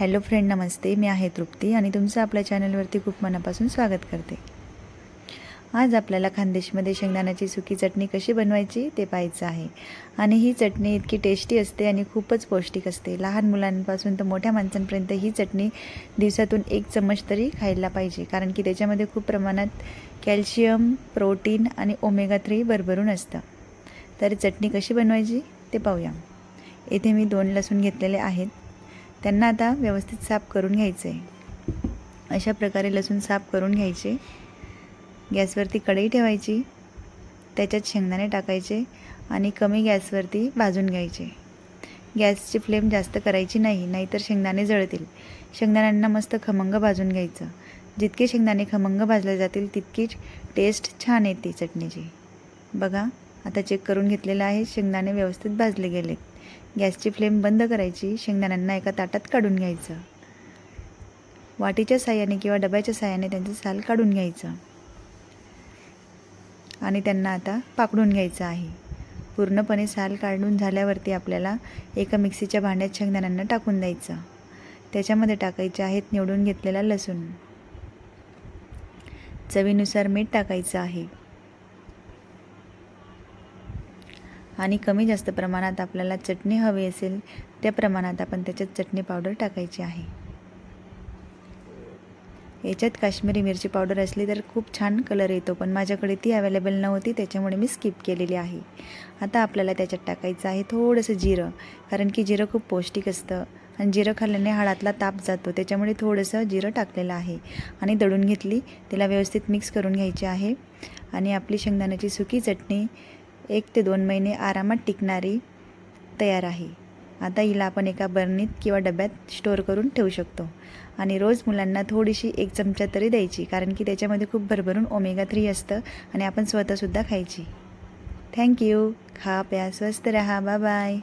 Hello friend नमस्ते. मी आहे तृप्ती आणि तुमचं आपल्या चॅनलवरती खूप मनापासून स्वागत करते. आज आपल्याला खानदेशमध्ये शेंगदाण्याची सुकी चटणी कशी बनवायची ते पाहायचं आहे. आणि ही चटणी इतकी टेस्टी असते आणि खूपच पौष्टिक असते. लहान मुलांपासून तर मोठ्या माणसांपर्यंत ही चटणी दिवसातून एक चम्मच तरी खायला पाहिजे. कारण की त्याच्यामध्ये खूप प्रमाणात कॅल्शियम प्रोटीन आणि ओमेगा थ्री भरभरून असतं. तर चटणी कशी बनवायची ते पाहूया. येथे मी दोन लसूण घेतलेले आहेत. त्यांना आता व्यवस्थित साफ करून घ्यायचं आहे. अशा प्रकारे लसूण साफ करून घ्यायचे. गॅसवरती कढई ठेवायची. त्याच्यात शेंगदाणे टाकायचे आणि कमी गॅसवरती भाजून घ्यायचे. गॅसची फ्लेम जास्त करायची नाही नाहीतर शेंगदाणे जळतील. शेंगदाण्यांना मस्त खमंग भाजून घ्यायचं. जितके शेंगदाणे खमंग भाजले जातील तितकीच टेस्ट छान येते चटणीची. बघा आता चेक करून घेतलेलं आहे शेंगदाणे व्यवस्थित भाजले गेलेत. गॅसची फ्लेम बंद करायची शेंगदाण्यांना एका ताटात काढून घ्यायचं. वाटीच्या साह्याने किंवा डब्याच्या साह्याने त्यांचं साल काढून घ्यायचं. आणि त्यांना आता पाकडून घ्यायचं आहे. पूर्णपणे साल काढून झाल्यावरती आपल्याला एका मिक्सीच्या भांड्यात शेंगदाण्यांना टाकून द्यायचं. त्याच्यामध्ये टाकायचे आहेत निवडून घेतलेला लसूण. चवीनुसार मीठ टाकायचं आहे. आणि कमी जास्त प्रमाणात आपल्याला चटणी हवी असेल त्या प्रमाणात आपण त्याच्यात चटणी पावडर टाकायची आहे. याच्यात काश्मीरी मिरची पावडर असली तर खूप छान कलर येतो पण माझ्याकडे ती अवेलेबल नव्हती त्याच्यामुळे मी स्किप केलेली आहे. आता आपल्याला त्याच्यात टाकायचं आहे थोडंसं जिरं कारण की जिरं खूप पौष्टिक असतं आणि जिरं खाल्ल्याने हाडातला ताप जातो त्याच्यामुळे थोडंसं जिरं टाकलेलं आहे. आणि दळून घेतली तिला व्यवस्थित मिक्स करून घ्यायची आहे. आणि आपली शेंगदाण्याची सुकी चटणी एक ते दोन महिने आरामात टिकणारी तयार आहे. आता हिला आपण एका बर्नीत किंवा डब्यात स्टोअर करून ठेवू शकतो. आणि रोज मुलांना थोडीशी एक चमचा तरी द्यायची कारण की त्याच्यामध्ये खूप भरभरून ओमेगा थ्री असतं आणि आपण स्वतःसुद्धा खायची. थँक्यू खा प्या स्वस्त रहा. Bye bye